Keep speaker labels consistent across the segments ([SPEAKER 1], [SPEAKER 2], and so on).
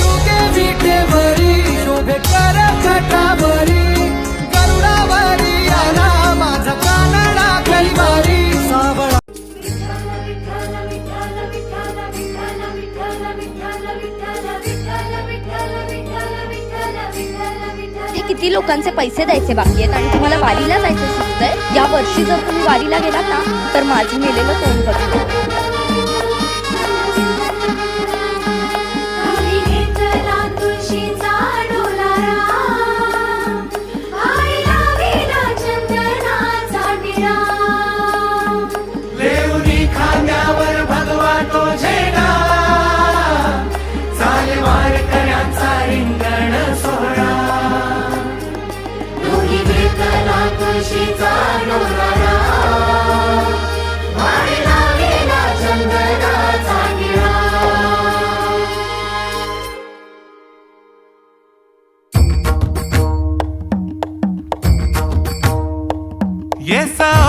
[SPEAKER 1] युगे शोभे कर खटावरी. करुणावरी आला माझा कानडा कैवारी सावळा
[SPEAKER 2] किती लोकांचे पैसे द्यायचे बाकी आहेत आणि तुम्हाला वारीला जायचं सुचतंय या वर्षी जर तुम्ही वारीला गेलात ना तर माझं मेलेलं तोंड बघतो
[SPEAKER 3] Yes, sir.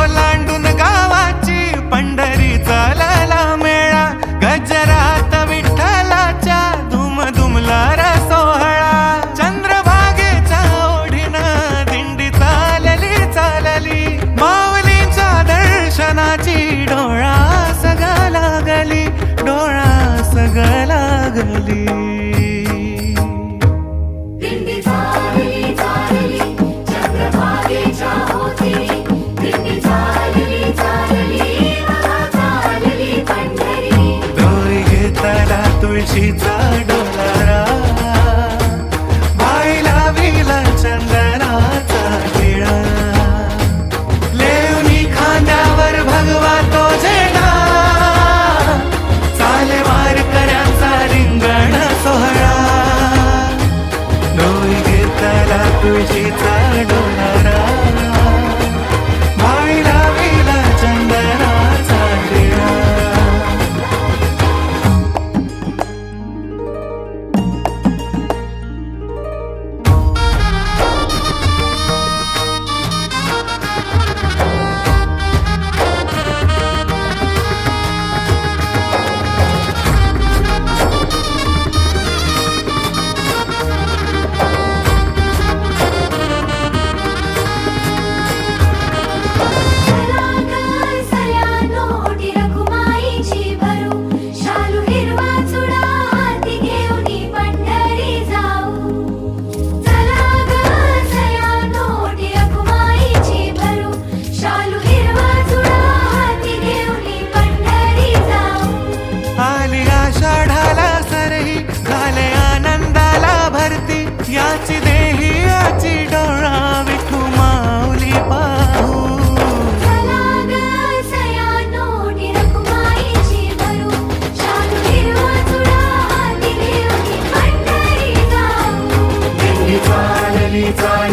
[SPEAKER 3] तुळशीचा डोलारा बायला विला चंदनाचा खेळा
[SPEAKER 1] लेवणी खांद्यावर भगवा तो झेंडा चाले वारकऱ्याचा रिंगण सोहळा.
[SPEAKER 3] डोई घेतला तुळशीचा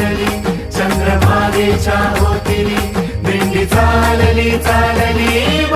[SPEAKER 4] चालली चंद्रभागेच्या
[SPEAKER 3] होती
[SPEAKER 1] भेंडी चालली चालली.